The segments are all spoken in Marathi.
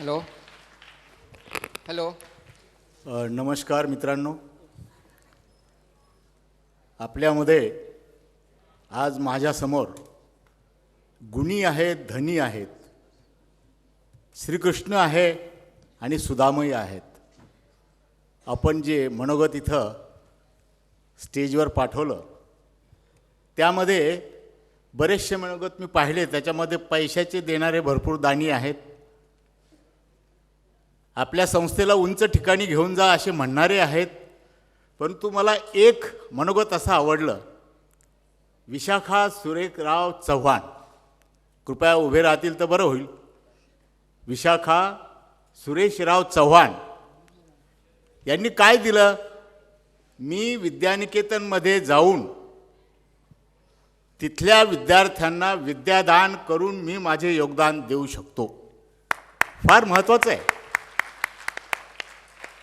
हॅलो. हॅलो. नमस्कार मित्रांनो. आपल्यामध्ये आज माझ्यासमोर गुणी आहेत धनी आहेत श्रीकृष्ण आहे आणि सुदामही आहेत. आपण जे मनोगत इथं स्टेजवर पाठवलं त्यामध्ये बरेचसे मनोगत मी पाहिले त्याच्यामध्ये पैशाचे देणारे भरपूर दानी आहेत. आपल्या संस्थेला उंच ठिकाणी घेऊन जा असे म्हणणारे आहेत. परंतु मला एक मनोगत असं आवडलं. विशाखा सुरेखराव चव्हाण. कृपया उभे राहतील तर बरं होईल. विशाखा सुरेशराव चव्हाण. यांनी काय दिलं? मी विद्यानिकेतनमध्ये जाऊन तिथल्या विद्यार्थ्यांना विद्यादान करून मी माझे योगदान देऊ शकतो. फार महत्त्वाचं आहे.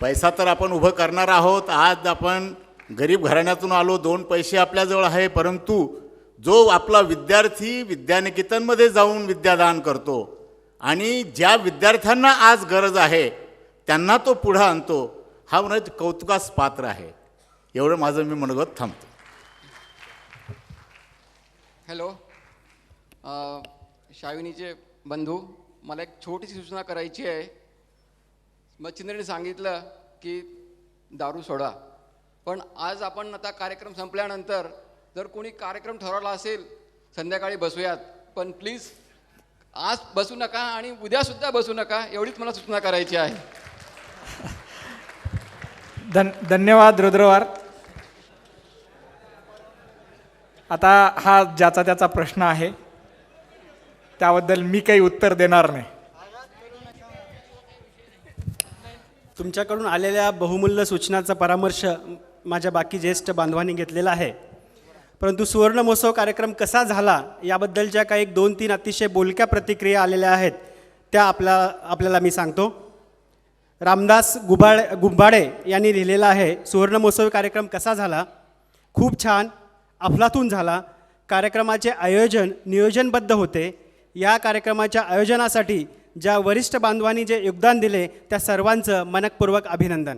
पैसा तर आपण उभं करणार आहोत. आज आपण गरीब घराण्यातून आलो दोन पैसे आपल्याजवळ आहे परंतु जो आपला विद्यार्थी विद्यानिकेतनमध्ये जाऊन विद्यादान करतो आणि ज्या विद्यार्थ्यांना आज गरज आहे त्यांना तो पुढं आणतो हा म्हणजे कौतुकास पात्र आहे. एवढं माझं मी मनगत थांबतो. हॅलो शाविनीचे बंधू मला एक छोटीशी सूचना करायची आहे. मच्छिंद्रने सांगितलं की दारू सोडा. पण आज आपण आता कार्यक्रम संपल्यानंतर जर कोणी कार्यक्रम ठरवला असेल संध्याकाळी बसूयात. पण प्लीज आज बसू नका आणि उद्यासुद्धा बसू नका एवढीच मला सूचना करायची आहे. धन धन्यवाद रुद्रवार. आता हा ज्याचा त्याचा प्रश्न आहे त्याबद्दल मी काही उत्तर देणार नाही. तुमच्याकडून आलेल्या बहुमूल्य सूचनाचा परामर्श माझ्या बाकी ज्येष्ठ बांधवांनी घेतलेला आहे. परंतु सुवर्ण महोत्सव कार्यक्रम कसा झाला याबद्दलच्या काही एक दोन तीन अतिशय बोलक्या प्रतिक्रिया आलेल्या आहेत त्या आपला आपल्याला मी सांगतो. रामदास गुबाळ गुंबाडे यांनी लिहिलेलं आहे सुवर्ण महोत्सव कार्यक्रम कसा झाला खूप छान अफलातून झाला कार्यक्रमाचे आयोजन नियोजनबद्ध होते या कार्यक्रमाच्या आयोजनासाठी ज्या वरिष्ठ बांधवांनी जे योगदान दिले त्या सर्वांचं मनकपूर्वक अभिनंदन.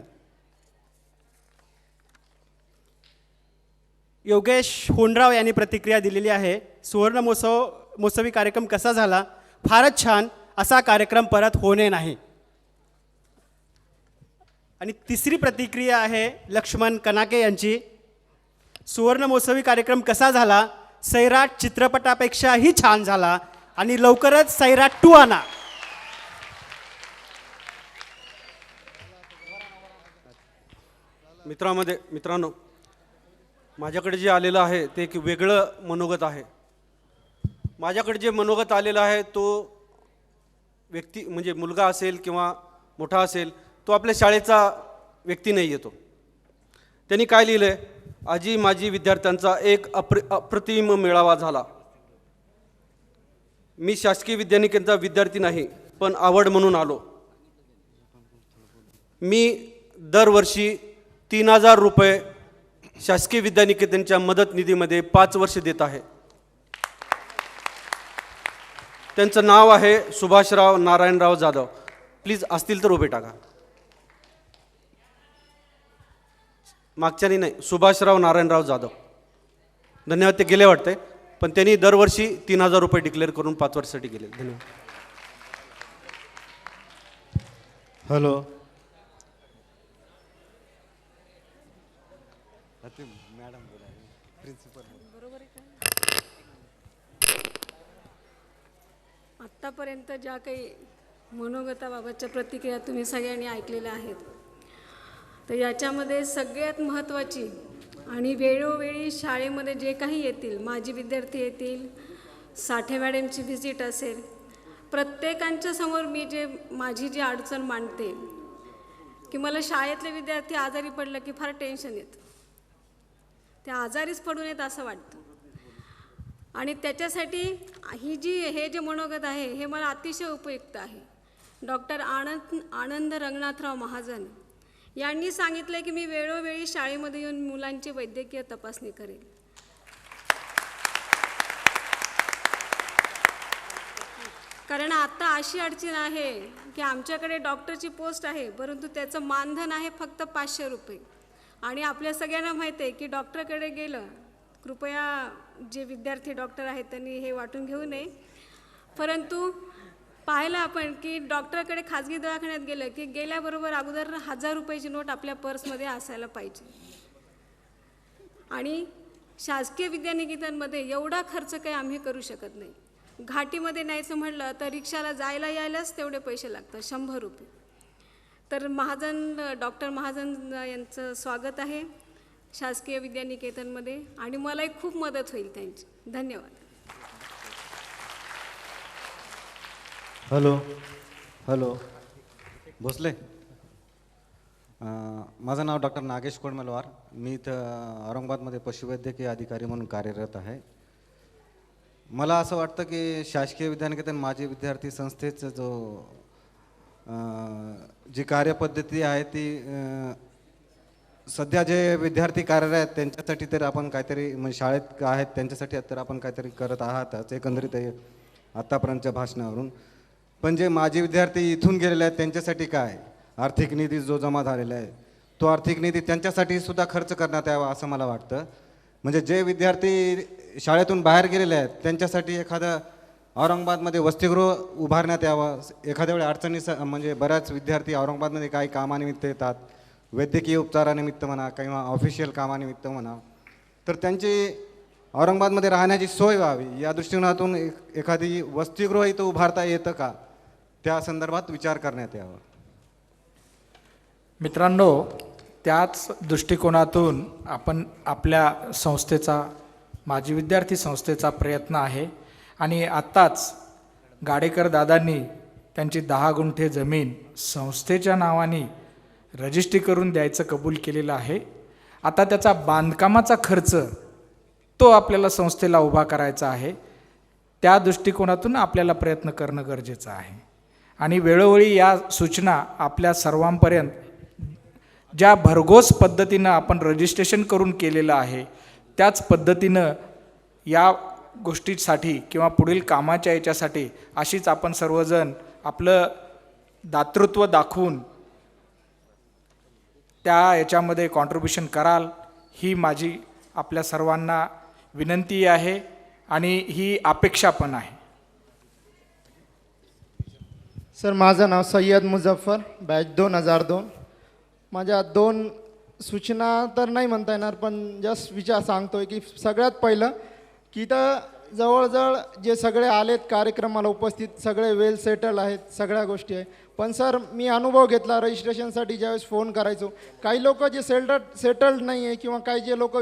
योगेश होंडराव यांनी प्रतिक्रिया दिलेली आहे. सुवर्ण महोत्सव महोत्सवी कार्यक्रम कसा झाला? फारच छान. असा कार्यक्रम परत होणे नाही. आणि तिसरी प्रतिक्रिया आहे लक्ष्मण कनाके यांची. सुवर्ण महोत्सवी कार्यक्रम कसा झाला? सैराट चित्रपटापेक्षाही छान झाला. आणि लवकरच सैराट टू आणा. मित्रामध्ये मित्रांनो माझ्याकडे जे आलेलं आहे ते एक वेगळं मनोगत आहे. माझ्याकडे जे मनोगत आलेलं आहे तो व्यक्ती म्हणजे मुलगा असेल किंवा मोठा असेल तो आपल्या शाळेचा व्यक्ती नाही येतो त्यांनी काय लिहिलं आहे आजी माझी विद्यार्थ्यांचा एक अप्र अप्रतिम मेळावा झाला. मी शासकीय विद्यानिकेतनचा विद्यार्थी नाही पण आवड म्हणून आलो. मी दरवर्षी तीन हजार रुपये शासकीय विद्यानिकेतनच्या मदत निधीमध्ये पाच वर्ष देत आहे. त्यांचं नाव आहे सुभाषराव नारायणराव जाधव. प्लीज असतील तर उभे टाका. मागच्यानी नाही सुभाषराव नारायणराव जाधव. धन्यवाद ते गेले वाटते पण त्यांनी दरवर्षी तीन हजार रुपये डिक्लेअर करून पाच वर्षासाठी गेले. धन्यवाद. हॅलो आत्तापर्यंत ज्या काही मनोगताबाबतच्या प्रतिक्रिया तुम्ही सगळ्यांनी ऐकलेल्या आहेत तर याच्यामध्ये सगळ्यात महत्त्वाची आणि वेळोवेळी शाळेमध्ये जे काही येतील माजी विद्यार्थी येतील साठे मॅडमची व्हिजिट असेल प्रत्येकांच्या समोर मी जे माझी जी अडचण मांडते की मला शाळेतले विद्यार्थी आजारी पडलं की फार टेन्शन येतं. त्या आजारीच पडू येत असं वाटतं. आणि त्याच्यासाठी ही जी हे जे मनोगत आहे हे मला अतिशय उपयुक्त आहे. डॉक्टर आनंद आनंद रंगनाथराव महाजन यांनी सांगितलं की मी वेळोवेळी शाळेमध्ये येऊन मुलांची वैद्यकीय तपासणी करेल. कारण आत्ता अशी अडचण आहे की आमच्याकडे डॉक्टरची पोस्ट आहे परंतु त्याचं मानधन आहे फक्त पाचशे रुपये. आणि आपल्या सगळ्यांना माहीत आहे की डॉक्टरकडे गेलं कृपया जे विद्यार्थी डॉक्टर आहेत त्यांनी हे वाटून घेऊ नये. परंतु पाहिलं आपण की डॉक्टरकडे खाजगी दवाखान्यात गेलं की गेल्याबरोबर अगोदर हजार रुपयाची नोट आपल्या पर्समध्ये असायला पाहिजे. आणि शासकीय विद्यानिकेतनमध्ये एवढा खर्च काही आम्ही करू शकत नाही. घाटीमध्ये न्यायचं म्हटलं तर रिक्षाला जायला यायलाच तेवढे पैसे लागतात शंभर रुपये. तर महाजन डॉक्टर महाजन यांचं स्वागत आहे शासकीय विद्यानिकेतनमध्ये आणि मलाही खूप मदत होईल त्यांची. धन्यवाद. Hello hello. भोसले. माझं नाव डॉक्टर नागेश कोडमलवार. मी इथं औरंगाबादमध्ये पशुवैद्यकीय अधिकारी म्हणून कार्यरत आहे. मला असं वाटतं की शासकीय विद्यानिकेतन माजी विद्यार्थी संस्थेचं जो जी कार्यपद्धती आहे ती सध्या जे विद्यार्थी कार्यरत आहेत त्यांच्यासाठी तर आपण काहीतरी म्हणजे शाळेत आहेत त्यांच्यासाठी तर आपण काहीतरी करत आहातच एकंदरीत हे आत्तापर्यंतच्या भाषणावरून. पण जे माजी विद्यार्थी इथून गेलेले आहेत त्यांच्यासाठी काय? आर्थिक निधी जो जमा झालेला आहे तो आर्थिक निधी त्यांच्यासाठी सुद्धा खर्च करण्यात यावा असं मला वाटतं. म्हणजे जे विद्यार्थी शाळेतून बाहेर गेलेले आहेत त्यांच्यासाठी एखादं औरंगाबादमध्ये वसतिगृह उभारण्यात यावं. एखाद्या वेळी अडचणी स- म्हणजे बऱ्याच विद्यार्थी औरंगाबादमध्ये काही कामानिमित्त येतात. वैद्यकीय उपचारानिमित्त म्हणा किंवा ऑफिशियल कामानिमित्त म्हणा. तर त्यांची औरंगाबादमध्ये राहण्याची सोय व्हावी. या दृष्टिकोनातून एक एखादी वसतिगृह इथं उभारता येतं का? त्या संदर्भात विचार करण्यात यावा. मित्रांनो त्याच दृष्टिकोनातून आपण आपल्या संस्थेचा माजी विद्यार्थी संस्थेचा प्रयत्न आहे. आणि आत्ताच गाडेकर दादांनी त्यांची दहा गुंठे जमीन संस्थेच्या नावाने रजिस्ट्री करून द्यायचं कबूल केलेलं आहे. आता त्याचा बांधकामाचा खर्च तो आपल्याला संस्थेला उभा करायचा आहे. त्या दृष्टिकोनातून आपल्याला प्रयत्न करणं गरजेचं आहे. आणि वेळोवेळी या सूचना आपल्या सर्वांपर्यंत ज्या भरघोस पद्धतीनं आपण रजिस्ट्रेशन करून केलेलं आहे त्याच पद्धतीनं या गोष्टीसाठी किंवा पुढील कामाच्या याच्यासाठी अशीच आपण सर्वजण आपलं दातृत्व दाखवून त्या याच्यामध्ये कॉन्ट्रीब्युशन कराल ही माझी आपल्या सर्वांना विनंती आहे आणि ही अपेक्षा पण आहे. सर माझं नाव सय्यद मुझफ्फर बॅच दोन हजार दोन. माझ्या दोन सूचना तर नाही म्हणता येणार पण जस्ट विचार सांगतोय की सगळ्यात पहिलं की इथं जवळजवळ जे सगळे आलेत कार्यक्रमाला उपस्थित सगळे वेल सेटल आहेत सगळ्या गोष्टी आहे पण सर मी अनुभव घेतला रजिस्ट्रेशनसाठी ज्यावेळेस फोन करायचो. काही लोक जे सेटल सेटल्ड नाही आहे किंवा काही जे लोक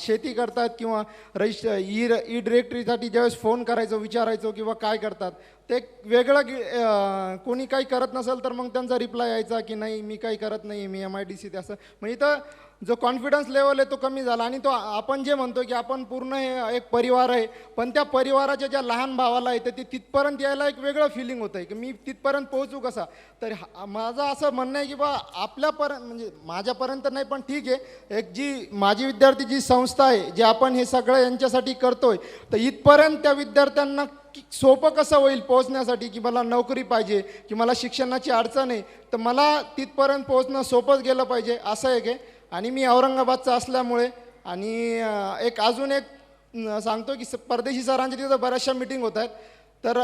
शेती करतात किंवा रजिस्ट ई ई डिरेक्टरीसाठी ज्यावेळेस फोन करायचो विचारायचो किंवा काय करतात ते वेगळं कोणी काही करत नसेल तर मग त्यांचा रिप्लाय यायचा की नाही मी काही करत नाही मी एम आय डी सीत असं. मग इथं जो कॉन्फिडन्स लेवल आहे तो कमी झाला. आणि तो आपण जे म्हणतो की आपण पूर्ण हे एक परिवार आहे पण त्या परिवाराच्या ज्या लहान भावाला आहे तर ते तिथपर्यंत यायला एक वेगळं फिलिंग होतं आहे की मी तिथपर्यंत पोहोचू कसा? तर हा- माझं असं म्हणणं आहे की बा आपल्यापर्यंत म्हणजे माझ्यापर्यंत नाही पण ठीक आहे. एक जी माझी विद्यार्थी जी संस्था आहे जे आपण हे सगळं यांच्यासाठी करतोय तर इथपर्यंत त्या विद्यार्थ्यांना सोपं कसं होईल पोहोचण्यासाठी की मला नोकरी पाहिजे की मला शिक्षणाची अडचण आहे तर मला तिथपर्यंत पोहोचणं सोपंच गेलं पाहिजे असं एक आहे आणि मी औरंगाबादचा असल्यामुळे आणि एक अजून एक सांगतो की स- परदेशी सरांच्या तिथं बऱ्याचशा मिटिंग होत आहेत. तर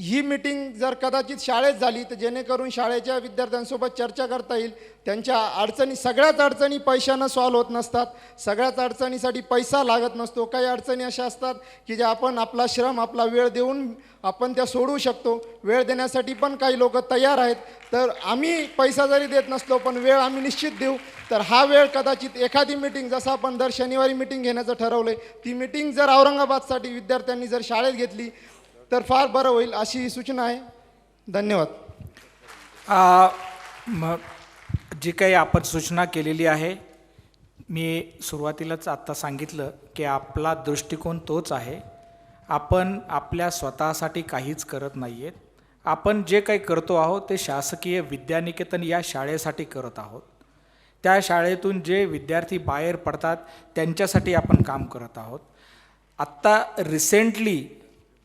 ही मिटिंग जर कदाचित शाळेत झाली तर जेणेकरून शाळेच्या विद्यार्थ्यांसोबत चर्चा करता येईल. त्यांच्या अडचणी सगळ्याच अडचणी पैशानं सॉल्व्ह होत नसतात. सगळ्याच अडचणीसाठी पैसा लागत नसतो. काही अडचणी अशा असतात की ज्या आपण आपला श्रम आपला वेळ देऊन आपण त्या सोडवू शकतो. वेळ देण्यासाठी पण काही लोक तयार आहेत. तर आम्ही पैसा जरी देत नसलो पण वेळ आम्ही निश्चित देऊ. तर हा वेळ कदाचित एखादी मिटिंग जसं आपण दर शनिवारी मिटिंग घेण्याचं ठरवलं आहे ती मिटिंग जर औरंगाबादसाठी विद्यार्थ्यांनी जर शाळेत घेतली तर फार बरं होईल अशी सूचना आहे. धन्यवाद. म जी काही आपण सूचना केलेली आहे मी सुरुवातीलाच आत्ता सांगितलं की आपला दृष्टिकोन तोच आहे. आपण आपल्या स्वतःसाठी काहीच करत नाही आहेत आपण जे काही करतो आहोत ते शासकीय विद्यानिकेतन या शाळेसाठी करत आहोत. त्या शाळेतून जे विद्यार्थी बाहेर पडतात त्यांच्यासाठी आपण काम करत आहोत. आत्ता रिसेंटली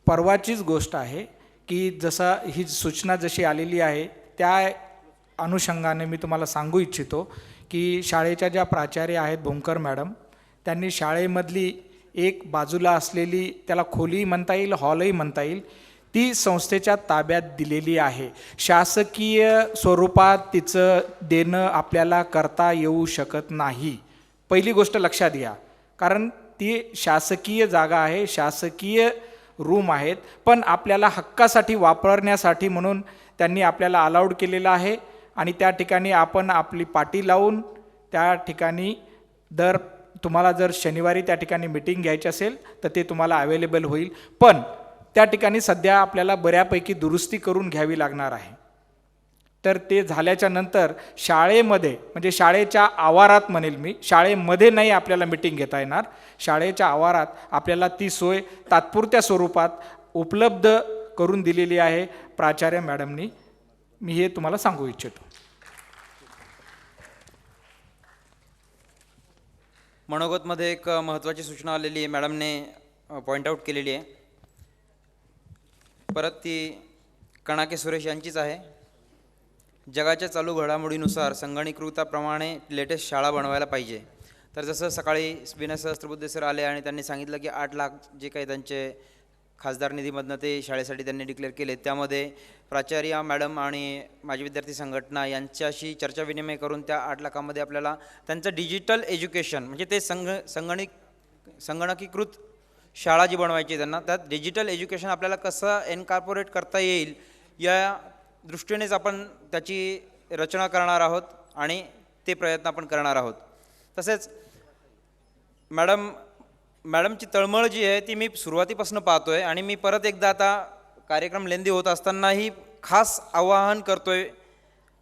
परवाचीच गोष्ट आहे की जसा ही सूचना जशी आलेली आहे त्या अनुषंगाने मी तुम्हाला सांगू इच्छितो की शाळेच्या ज्या प्राचार्य आहेत भोंकर मॅडम त्यांनी शाळेमधली एक बाजूला असलेली त्याला खोली म्हणता येईल हॉलही म्हणता येईल ती संस्थेच्या ताब्यात दिलेली आहे. शासकीय स्वरूपात तिचं देणं आपल्याला करता येऊ शकत नाही. पहिली गोष्ट लक्षात घ्या. कारण ती शासकीय जागा आहे शासकीय रूम आहेत. पण आपल्याला हक्कासाठी वापरण्यासाठी म्हणून त्यांनी आपल्याला अलाउड केलेलं आहे. आणि त्या ठिकाणी आपण आपली पाटी लावून त्या ठिकाणी दर तुम्हाला जर शनिवारी त्या ठिकाणी मिटिंग घ्यायची असेल तर ते तुम्हाला अवेलेबल होईल. पण त्या ठिकाणी सध्या आपल्याला बऱ्यापैकी दुरुस्ती करून घ्यावी लागणार आहे. तर ते झाल्याच्यानंतर शाळेमध्ये म्हणजे शाळेच्या आवारात म्हणेल मी शाळेमध्ये नाही आपल्याला मिटिंग घेता येणार. शाळेच्या आवारात आपल्याला ती सोय तात्पुरत्या स्वरूपात उपलब्ध करून दिलेली आहे प्राचार्य मॅडमनी. मी हे तुम्हाला सांगू इच्छितो. मनोगतमध्ये एक महत्त्वाची सूचना आलेली आहे मॅडमने पॉईंट आऊट केलेली आहे. परत ती कणाके सुरेश यांचीच आहे. जगाच्या चालू घडामोडीनुसार संगणकीकृताप्रमाणे लेटेस्ट शाळा बनवायला पाहिजे. तर जसं सकाळी विनयसहस्त्रबुद्धे सर आले आणि त्यांनी सांगितलं की आठ लाख जे काही त्यांचे खासदार निधीमधनं ते शाळेसाठी त्यांनी डिक्लेअर केले त्यामध्ये प्राचार्य मॅडम आणि माजी विद्यार्थी संघटना यांच्याशी चर्चा विनिमय करून त्या आठ लाखामध्ये आपल्याला त्यांचं डिजिटल एज्युकेशन म्हणजे ते संग संगणिक संगणकीकृत शाळा जी बनवायची त्यांना त्यात डिजिटल एज्युकेशन आपल्याला कसं एनकॉर्पोरेट करता येईल या दृष्टीनेच आपण त्याची रचना करणार आहोत आणि ते प्रयत्न आपण करणार आहोत. तसेच मॅडम मॅडमची तळमळ जी आहे ती मी सुरुवातीपासून पाहतो आहे आणि मी परत एकदा आता कार्यक्रम लेंदी होत असतानाही खास आवाहन करतो आहे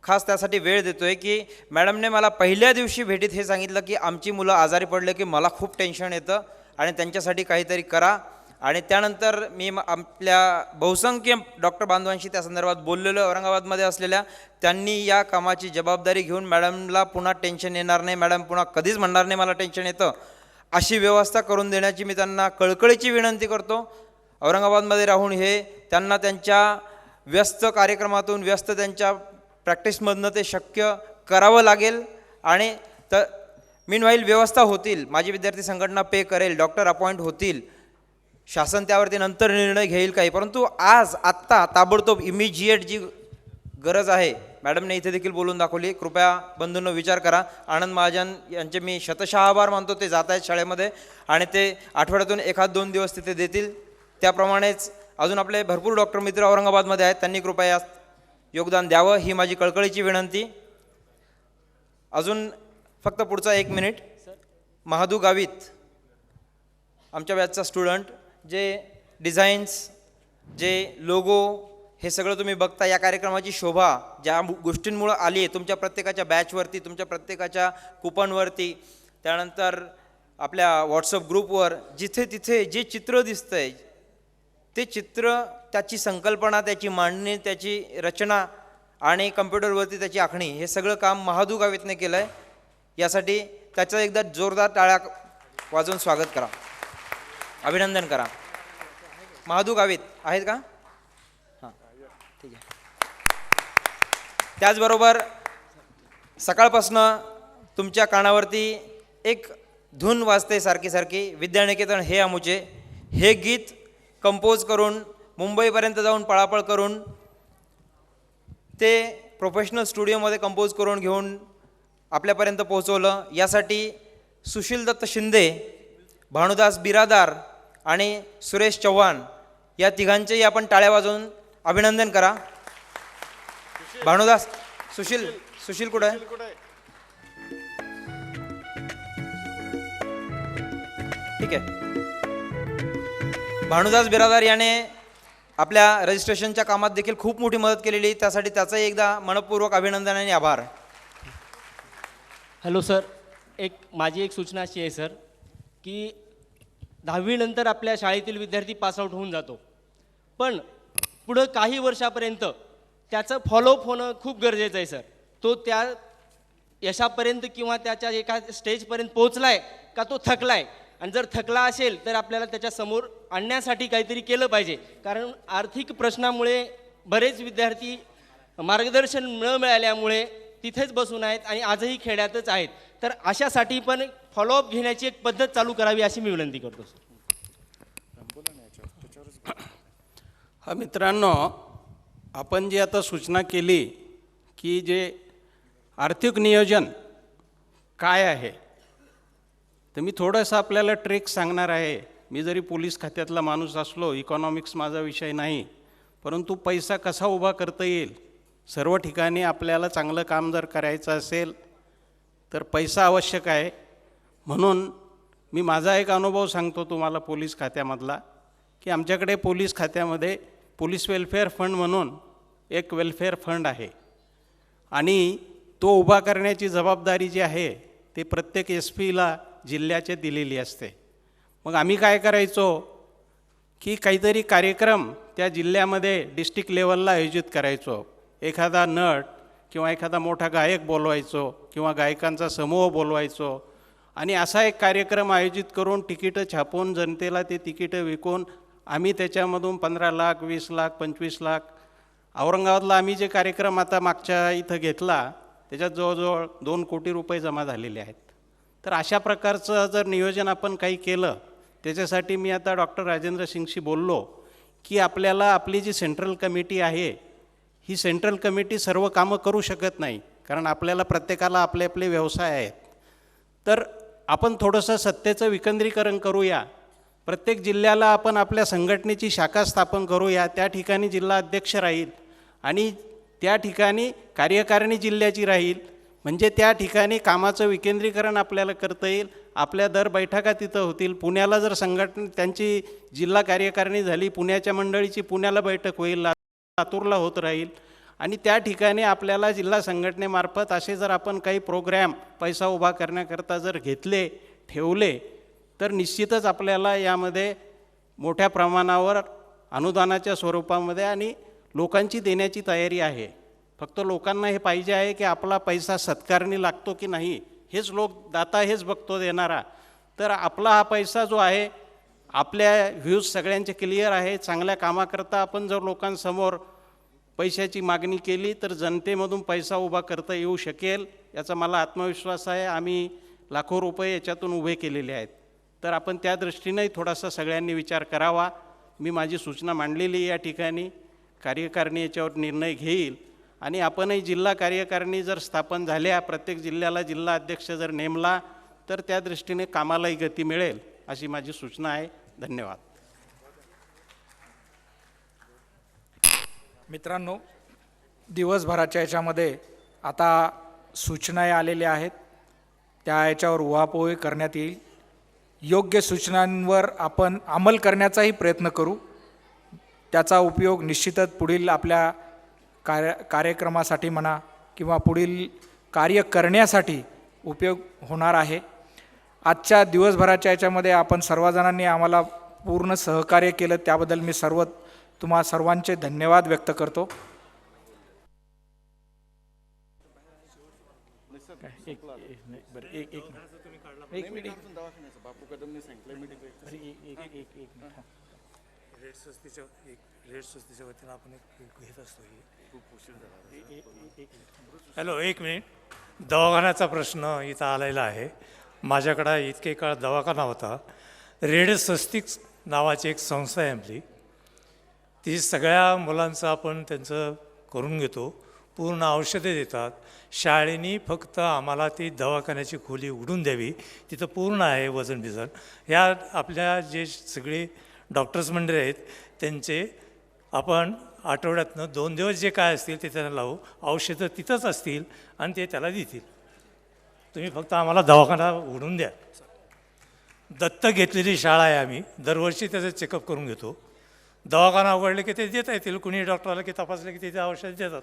खास त्यासाठी वेळ देतो आहे की मॅडमने मला पहिल्या दिवशी भेटीत हे सांगितलं की आमची मुलं आजारी पडले की मला खूप टेन्शन येतं आणि त्यांच्यासाठी काहीतरी करा. आणि त्यानंतर मी आपल्या बहुसंख्य डॉक्टर बांधवांशी त्या संदर्भात बोललेलो औरंगाबादमध्ये असलेल्या त्यांनी या कामाची जबाबदारी घेऊन मॅडमला पुन्हा टेन्शन येणार नाही मॅडम पुन्हा कधीच म्हणणार नाही मला टेन्शन येतं अशी व्यवस्था करून देण्याची मी त्यांना कळकळीची विनंती करतो. औरंगाबादमध्ये राहून हे त्यांना त्यांच्या व्यस्त कार्यक्रमातून व्यस्त त्यांच्या प्रॅक्टिसमधनं ते शक्य करावं लागेल आणि त मीनवाईल व्यवस्था होतील माझी विद्यार्थी संघटना पे करेल डॉक्टर अपॉइंट होतील शासन त्यावरती नंतर निर्णय घेईल काही. परंतु आज आत्ता ताबडतोब इमिजिएट जी गरज आहे मॅडमने इथे देखील बोलून दाखवली. कृपया बंधूंनो विचार करा. आनंद महाजन यांचे मी शतशः आभार मानतो ते जात आहेत शाळेमध्ये आणि ते आठवड्यातून एखाद दोन दिवस तिथे देतील. त्याप्रमाणेच अजून आपले भरपूर डॉक्टर मित्र औरंगाबादमध्ये आहेत त्यांनी कृपया योगदान द्यावं ही माझी कळकळीची विनंती. अजून फक्त पुढचा एक मिनिट. महादू गावित आमच्या बॅचचा स्टुडंट जे डिझाईन्स जे लोगो हे सगळं तुम्ही बघता या कार्यक्रमाची शोभा ज्या गोष्टींमुळं आली आहे तुमच्या प्रत्येकाच्या बॅचवरती तुमच्या प्रत्येकाच्या कुपनवरती त्यानंतर आपल्या व्हॉट्सअप ग्रुपवर जिथे तिथे जे चित्र दिसतं आहे ते चित्र त्याची संकल्पना त्याची मांडणी त्याची रचना आणि कम्प्युटरवरती त्याची आखणी हे सगळं काम महादू गावितने केलं आहे यासाठी त्याचं एकदा जोरदार टाळ्या वाजवून स्वागत करा. अभिनंदन करा. महादू गावित आहेत का? हां. ठीक आहे. त्याचबरोबर सकाळपासनं तुमच्या कानावरती एक धून वाजते सारखी सारखी विद्यानिकेतन हे आमुचे. हे गीत कंपोज करून मुंबईपर्यंत जाऊन पळापळ करून ते प्रोफेशनल स्टुडिओमध्ये कंपोज करून घेऊन आपल्यापर्यंत पोहोचवलं. यासाठी सुशील दत्त शिंदे भानुदास बिरादार आणि सुरेश चव्हाण या तिघांचेही आपण टाळ्या वाजवून अभिनंदन करा. भानुदास सुशील सुशील कुठं? आहे ठीक आहे. भानुदास बिरादार याने आपल्या रजिस्ट्रेशनच्या कामात देखील खूप मोठी मदत केलेली. त्यासाठी त्याचंही एकदा मनपूर्वक अभिनंदन आणि आभार. हॅलो सर एक माझी एक सूचना अशी आहे सर की दहावीनंतर आपल्या शाळेतील विद्यार्थी पासआउट होऊन जातो. पण पुढं काही वर्षापर्यंत त्याचं फॉलोअप होणं खूप गरजेचं आहे सर. तो त्या यशापर्यंत किंवा त्याच्या एका स्टेजपर्यंत पोहोचला आहे का तो थकला आहे आणि जर थकला असेल तर आपल्याला त्याच्यासमोर आणण्यासाठी काहीतरी केलं पाहिजे. कारण आर्थिक प्रश्नामुळे बरेच विद्यार्थी मार्गदर्शन न मिळाल्यामुळे तिथेच बसून आहेत आणि आजही खेड्यातच आहेत. तर अशासाठी पण फॉलोअप घेण्याची एक पद्धत चालू करावी अशी मी विनंती करतो सर हा मित्रांनो आपण जी आता सूचना केली की जे आर्थिक नियोजन काय आहे तर मी थोडंसं आपल्याला ट्रेक सांगणार आहे. मी जरी पोलीस खात्यातला माणूस असलो इकॉनॉमिक्स माझा विषय नाही परंतु पैसा कसा उभा करता येईल सर्व ठिकाणी आपल्याला चांगलं काम जर करायचं असेल तर पैसा आवश्यक आहे. म्हणून मी माझा एक अनुभव सांगतो तुम्हाला पोलीस खात्यामधला की आमच्याकडे पोलीस खात्यामध्ये पोलीस वेलफेअर फंड म्हणून एक वेलफेअर फंड आहे. आणि तो उभा करण्याची जबाबदारी जी आहे ते प्रत्येक एस पीला जिल्ह्याचे दिलेली असते. मग आम्ही काय करायचो की काहीतरी कार्यक्रम त्या जिल्ह्यामध्ये डिस्ट्रिक्ट लेवलला आयोजित करायचो. एखादा नट किंवा एखादा मोठा गायक बोलवायचो किंवा गायकांचा समूह बोलवायचो. आणि असा एक कार्यक्रम आयोजित करून तिकीटं छापून जनतेला ते तिकीटं विकून आम्ही त्याच्यामधून पंधरा लाख वीस लाख पंचवीस लाख औरंगाबादला आम्ही जे कार्यक्रम आता मागच्या इथं घेतला त्याच्यात जवळजवळ दोन कोटी रुपये जमा झालेले आहेत. तर अशा प्रकारचं जर नियोजन आपण काही केलं त्याच्यासाठी मी आता डॉक्टर राजेंद्र सिंगशी बोललो की आपल्याला आपली जी सेंट्रल कमिटी आहे ही सेंट्रल कमिटी सर्व कामं करू शकत नाही कारण आपल्याला प्रत्येकाला आपले आपले व्यवसाय आहेत. तर आपण थोडंसं सत्तेचं विकेंद्रीकरण करूया. प्रत्येक जिल्ह्याला आपण आपल्या संघटनेची शाखा स्थापन करूया त्या ठिकाणी जिल्हा अध्यक्ष राहील आणि त्या ठिकाणी कार्यकारिणी जिल्ह्याची राहील. म्हणजे त्या ठिकाणी कामाचं विकेंद्रीकरण आपल्याला करता येईल. आपल्या दर बैठका तिथं होतील. पुण्याला जर संघटन त्यांची जिल्हा कार्यकारिणी झाली पुण्याच्या मंडळीची पुण्याला बैठक होईल लातूरला होत राहील. आणि त्या ठिकाणी आपल्याला जिल्हा संघटनेमार्फत असे जर आपण काही प्रोग्रॅम पैसा उभा करण्याकरता जर घेतले ठेवले तर निश्चितच आपल्याला यामध्ये मोठ्या प्रमाणावर अनुदानाच्या स्वरूपामध्ये आणि लोकांची देण्याची तयारी आहे. फक्त लोकांना हे पाहिजे आहे की आपला पैसा सत्कारणी लागतो की नाही हेच लोक दाता हेच बघतो देणारा. तर आपला हा पैसा जो आहे आपल्या व्ह्यूज सगळ्यांचे क्लिअर आहे. चांगल्या कामाकरता आपण जर लोकांसमोर पैशाची मागणी केली तर जनतेमधून पैसा उभा करता येऊ शकेल याचा मला आत्मविश्वास आहे. आम्ही लाखो रुपये याच्यातून उभे केलेले आहेत. तर आपण त्या दृष्टीनेही थोडासा सगळ्यांनी विचार करावा. मी माझी सूचना मांडलेली या ठिकाणी. कार्यकारिणी याच्यावर निर्णय घेईल. आणि आपणही जिल्हा कार्यकारिणी जर स्थापन झाल्या प्रत्येक जिल्ह्याला जिल्हा अध्यक्ष जर नेमला तर त्या दृष्टीने कामालाही गती मिळेल अशी माझी सूचना आहे. धन्यवाद. मित्रांनो दिवसभराच्या याच्यामध्ये आता सूचनाही आलेल्या आहेत. त्या याच्यावर उहापोही करण्यात येईल. योग्य सूचनांवर आपण अंमल करण्याचाही प्रयत्न करू. त्याचा उपयोग निश्चितच पुढील आपल्या कार्य कार्यक्रमासाठी म्हणा किंवा पुढील कार्य करण्यासाठी उपयोग होणार आहे. आजच्या दिवसभराच्या याच्यामध्ये आपण सर्वजणांनी आम्हाला पूर्ण सहकार्य केलं. त्याबद्दल मी सर्व तुम्हा सर्वांचे धन्यवाद व्यक्त करतो. रेड स्वस्तीच्या एक रेड स्वस्तीच्या वतीनं आपण एक घेत असतो हॅलो एक मिनिट दवाखान्याचा प्रश्न इथं आलेला आहे. माझ्याकडं इतके काळ दवाखाना होता. रेड स्वस्तिक नावाची एक संस्था आहे आपली. ती सगळ्या मुलांचं आपण त्यांचं करून घेतो. पूर्ण औषधे देतात. शाळेनी फक्त आम्हाला ती दवाखान्याची खोली उघडून द्यावी. तिथं पूर्ण आहे वजन बिजन. ह्या आपल्या जे सगळे डॉक्टर्स मंडळी आहेत त्यांचे आपण आठवड्यातनं दोन दिवस जे काय असतील ते त्यांना लावू. औषधं तिथंच असतील आणि ते त्याला देतील. तुम्ही फक्त आम्हाला दवाखाना उघडून द्या. दत्तक घेतलेली शाळा आहे आम्ही. दरवर्षी त्याचं चेकअप करून घेतो. दवाखाना उघडले की ते देता येतील कुणी डॉक्टरला की तपासले की ते औषध देतात.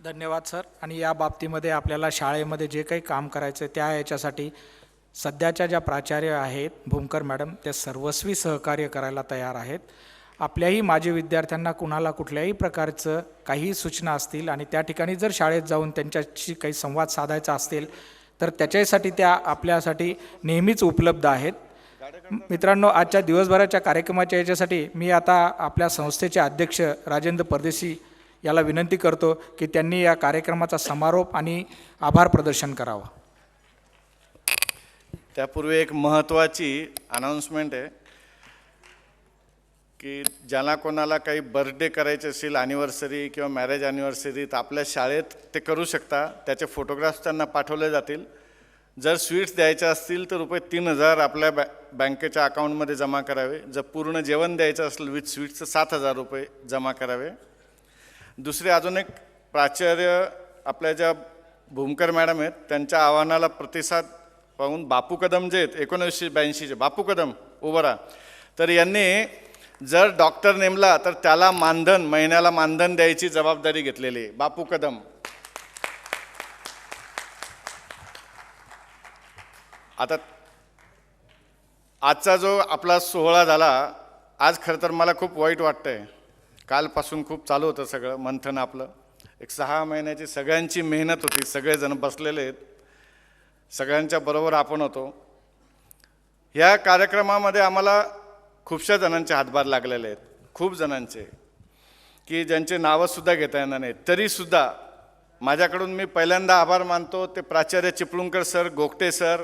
धन्यवाद सर. आणि या बाबतीमध्ये आपल्याला शाळेमध्ये जे काही काम करायचं आहे त्या याच्यासाठी सध्याच्या ज्या प्राचार्य आहेत भूमकर मॅडम त्या सर्वस्वी सहकार्य करायला तयार आहेत. आपल्याही माजी विद्यार्थ्यांना कुणाला कुठल्याही प्रकारचं काही सूचना असतील आणि त्या ठिकाणी जर शाळेत जाऊन त्यांच्याशी काही संवाद साधायचा असतील तर त्याच्यासाठी त्या आपल्यासाठी नेहमीच उपलब्ध आहेत. मित्रांनो आजच्या दिवसभराच्या कार्यक्रमाच्या याच्यासाठी मी आता आपल्या संस्थेचे अध्यक्ष राजेंद्र परदेशी याला विनंती करतो की त्यांनी या कार्यक्रमाचा समारोप आणि आभार प्रदर्शन करावं. त्यापूर्वी एक महत्त्वाची अनाऊन्समेंट आहे की ज्याला कोणाला काही बर्थडे करायचे असेल ॲनिव्हर्सरी किंवा मॅरेज ॲनिव्हर्सरी तर आपल्या शाळेत ते करू शकता. त्याचे फोटोग्राफ्स त्यांना पाठवले जातील. जर स्वीट्स द्यायच्या असतील तर रुपये तीन हजार आपल्या बॅ बँकेच्या अकाउंटमध्ये जमा करावे. जर पूर्ण जेवण द्यायचं असेल विथ स्वीट्स तर सात हजार रुपये जमा करावे. दुसरे अजून एक प्राचार्य आपल्या ज्या भूमकर मॅडम आहेत त्यांच्या आव्हानाला प्रतिसाद पाहून बापू कदम जे आहेत एकोणीसशे ब्याऐंशीचे बापू कदम उभरा तर यांनी जर डॉक्टर नेमला तर त्याला मानधन महिन्याला मानधन द्यायची जबाबदारी घेतलेली आहे. बापू कदम आता आजचा जो आपला सोहळा झाला आज खरं तर मला खूप वाईट वाटतंय. कालपासून खूप चालू होतं सगळं मंथन आपलं. एक सहा महिन्याची सगळ्यांची मेहनत होती सगळेजण बसलेले आहेत. सगळ्यांच्या बरोबर आपण होतो. ह्या कार्यक्रमामध्ये आम्हाला खूपशा जणांचे हातभार लागलेले आहेत. खूप जणांचे. की ज्यांचे नावंसुद्धा घेता येणार नाहीत. तरीसुद्धा माझ्याकडून मी पहिल्यांदा आभार मानतो ते प्राचार्य चिपळूणकर सर गोगटे सर